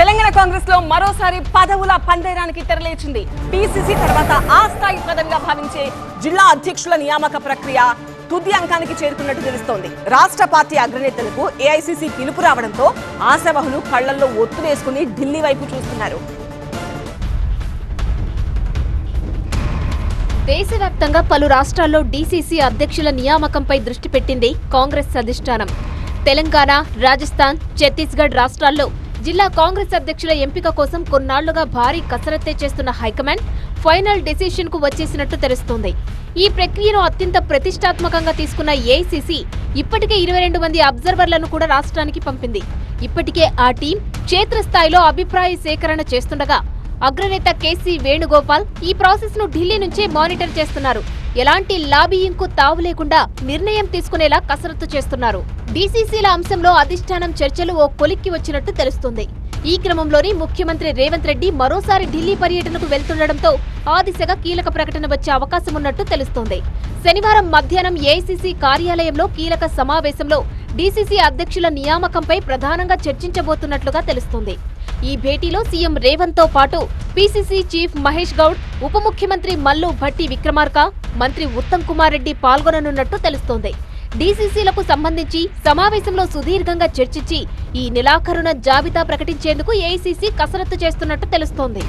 తెలంగాణ కాంగ్రెస్లో మరోసారి పదవుల పందేరానికి తెరలేచింది. పిసిసి తర్వాత ఆ స్థాయి పదవిగా భావించే జిల్లా అధ్యక్షుల నియామక ప్రక్రియ తుది అంకానికి చేరుకున్నట్టు తెలుస్తోంది. రాష్ట్ర పార్టీ అగ్రనేతలకు ఏఐసిసి పిలుపు రావడంతో ఆశావహులు కళ్ళల్లో ఒత్తులేసుకుని ఢిల్లీ వైపు చూస్తున్నారు. దేశవ్యాప్తంగా పలు రాష్ట్రాల్లో డీసీసీ అధ్యక్షుల నియామకంపై దృష్టి పెట్టింది కాంగ్రెస్ అధిష్టానం. తెలంగాణ రాజస్థాన్ ఛత్తీస్గఢ్ రాష్ట్రాల్లో జిల్లా కాంగ్రెస్ అధ్యక్షుల ఎంపిక కోసం కొన్నాళ్ళుగా భారీ కసరత్తే చేస్తున్న హైకమాండ్ ఫైనల్ డెసిషన్కు వచ్చేసినట్టు తెలుస్తోంది. ఈ ప్రక్రియను అత్యంత ప్రతిష్టాత్మకంగా తీసుకున్న ఏఐసీసీ ఇప్పటికే ఇరవై రెండు మంది అబ్జర్వర్లను కూడా రాష్ట్రానికి పంపింది. ఇప్పటికే ఆ టీం క్షేత్రస్థాయిలో అభిప్రాయ సేకరణ చేస్తుండగా అగ్రనేత కేసీ వేణుగోపాల్ ఈ ప్రాసెస్ను ఢిల్లీ నుంచే మానిటర్ చేస్తున్నారు. ఎలాంటి లాబీయింగ్కు తావు లేకుండా నిర్ణయం తీసుకునేలా కసరత్తు చేస్తున్నారు. డీసీసీల అంశంలో అధిష్టానం చర్చలు ఓ కొలిక్కి వచ్చినట్టు తెలుస్తుంది. ఈ క్రమంలోనే ముఖ్యమంత్రి రేవంత్ రెడ్డి మరోసారి ఢిల్లీ పర్యటనకు వెళ్తుండటంతో ఆ దిశగా కీలక ప్రకటన వచ్చే అవకాశం ఉన్నట్టు తెలుస్తోంది. శనివారం మధ్యాహ్నం ఏఐసీసీ కార్యాలయంలో కీలక సమావేశంలో డీసీసీ అధ్యక్షుల నియామకంపై ప్రధానంగా చర్చించబోతున్నట్లుగా తెలుస్తోంది. ఈ భేటీలో సీఎం రేవంత్తో పాటు పీసీసీ చీఫ్ మహేష్ గౌడ్ ఉప ముఖ్యమంత్రి మల్లు భట్టి విక్రమార్క మంత్రి ఉత్తమ్ కుమార్ రెడ్డి పాల్గొననున్నట్టు తెలుస్తోంది. డీసీసీలకు సంబంధించి సమావేశంలో సుదీర్ఘంగా చర్చించి ఈ నెలాఖరున జాబితా ప్రకటించేందుకు ఏఐసీసీ కసరత్తు చేస్తున్నట్టు తెలుస్తోంది.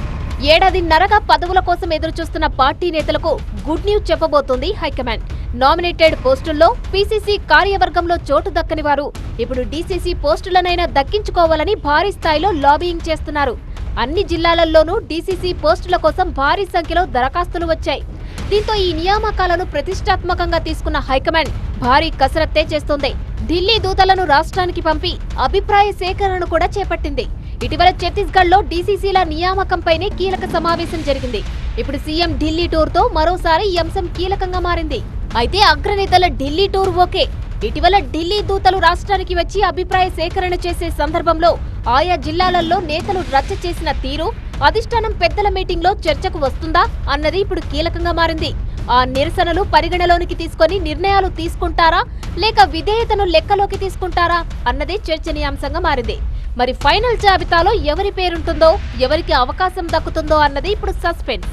ఏడాదిన్నరగా పదవుల కోసం ఎదురుచూస్తున్న పార్టీ నేతలకు గుడ్ న్యూస్ చెప్పబోతోంది హైకమాండ్. నామినేటెడ్ పోస్టుల్లో పీసీసీ కార్యవర్గంలో చోటు దక్కని వారు. ఇప్పుడు డీసీసీ పోస్టులనైనా దక్కించుకోవాలని భారీ స్థాయిలో లాబీయింగ్ చేస్తున్నారు. అన్ని జిల్లాలలోనూ డీసీసీ పోస్టుల కోసం భారీ సంఖ్యలో దరఖాస్తులు వచ్చాయి. దీంతో ఈ నియామకాలను ప్రతిష్టాత్మకంగా తీసుకున్న హైకమాండ్ భారీ కసరత్తే చేస్తోంది. ఢిల్లీ దూతలను రాష్ట్రానికి పంపి అభిప్రాయ సేకరణను కూడా చేపట్టింది. ఇటీవల ఛత్తీస్గఢ్లో డీసీసీల నియామకంపైనే కీలక సమావేశం జరిగింది. ఇప్పుడు సీఎం ఢిల్లీ టూర్తో మరోసారి ఈ అంశం కీలకంగా మారింది. అయితే అగ్రనేతల ఢిల్లీ టూర్ ఓకే. ఇటీవల ఢిల్లీ దూతలు రాష్ట్రానికి వచ్చి అభిప్రాయ సేకరణ చేసే సందర్భంలో ఆయా జిల్లాలలో నేతలు రచ్చ చేసిన తీరు అధిష్టానం పెద్దల మీటింగ్లో చర్చకు వస్తుందా అన్నది ఇప్పుడు కీలకంగా మారింది. ఆ నిరసనలు పరిగణలోనికి తీసుకొని నిర్ణయాలు తీసుకుంటారా? లేక విధేయతను లెక్కలోకి తీసుకుంటారా? అన్నదే చర్చనీయాంశంగా మారింది. మరి ఫైనల్ జాబితాలో ఎవరి పేరుంటుందో ఎవరికి అవకాశం దక్కుతుందో అన్నది ఇప్పుడు సస్పెన్స్.